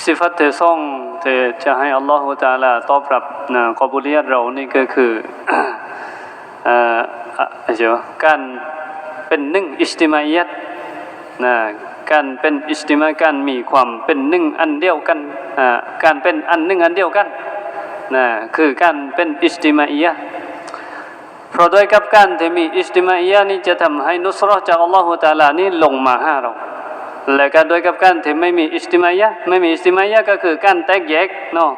สิฟัตเทซ่องเทจะให้อัลลอฮฺตาลาตอบรับนะกอบุลียตเรานี่ก็คือเอ่ออะอะไรวการเป็นหนึ่งอิสติมายัตนะการเป็นอิสติมาการมีความเป็นหนึ่งอันเดียวกันอ่าการเป็นอันหนึ่งอันเดียวกันนะคือการเป็นอิสติมาอียะเพราะด้วยกับการที่มีอิสติมาอียะนี้จะทำให้นุสรอจากอัลลอฮฺตาลานี้ลงมาหาเรา และก็ด้วยกับการที่ไม่มีอิสติมายะไม่มีอิสติมายะก็คือการแตกแยกเนาะ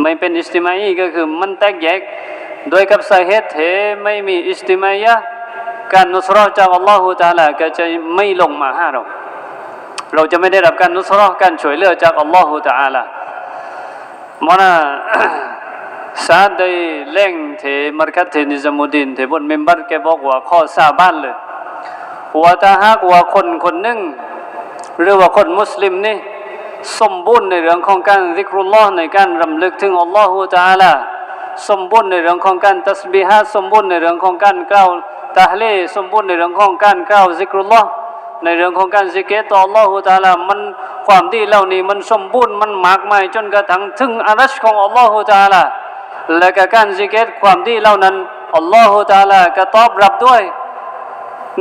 ไม่เป็นอิสติมาอีก็คือมันแตกแยกโดยกับสาเหตุที่ไม่มีอิสติมายะการนุสรอห์จากอัลลอฮฺตาลาก็จะไม่ลงมาหาเราเราจะไม่ได้รับการนุสรอห์การช่วยเหลือจากอัลลอฮฺตาลามานะสาดได้เล่งเทมรกัดเทนิซามุดินเทบนเมมเบอร์แกบอกว่าข้อสาบ้านเลยว่าถ้าหากว่าคนคนหนึ่ง หรือว่าคนมุสลิมนี่สมบูรณ์ในเรื่องของการริกรุลลอฮ์ในการรำลึกถึงอัลลอฮฺตาลาสมบูรณ์ในเรื่องของการตัสบีฮะสมบูรณ์ในเรื่องของการกล่าวตะฮลีสมบูรณ์ในเรื่องของการกล่าวซิกรุลลอฮ์ในเรื่องของการซิกเกตต่ออัลลอฮฺตาลามันความดีเหล่านี้มันสมบูรณ์มันมากมายจนกระทั่งถึงอารัชของอัลลอฮฺตาลาและกการซิกเกตความดีเหล่านั้นอัลลอฮฺตาลาก็ตอบรับด้วย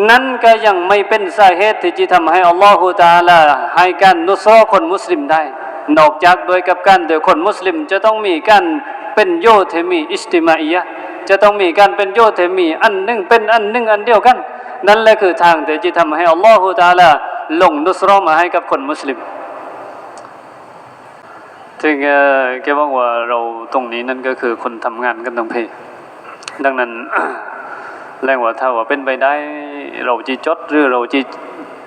นั่นก็ยังไม่เป็นสาเหตุที่จะทำให้อัลลอฮฺตาลาให้การนุสรคนมุสลิมได้ นอกจากโดยกับการโดยคนมุสลิมจะต้องมีการเป็นโยเทมีอิสติมาอียะจะต้องมีการเป็นโยเทมีอันหนึ่งเป็นอันหนึ่งอันเดียวกัน นั่นแหละคือทางที่จะทำให้อัลลอฮฺตาลาลงนุสรมาให้กับคนมุสลิมถึงเอ่อแกบอกว่าเราตรงนี้นั่นก็คือคนทำงานกันทั้งเพดังนั้นแรงว่าถ้าว่าเป็นไปได้ เราจีจดหรือเราจี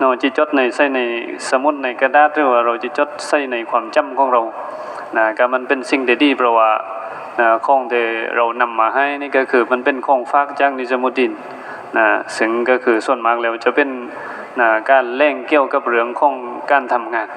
เราจีจดในใส่ในสมุดในกระดาษหรือว่าเราจีจดใส่ในความจำของเรานะก็มันเป็นสิ่งที่ดีเพราะว่านะของที่เรานำมาให้นี่ก็คือมันเป็นของฝากจากนิจมุดดินนะซึ่งก็คือส่วนมากแล้วจะเป็นนะการเล่งเกี่ยวกับเรื่องของการทำงาน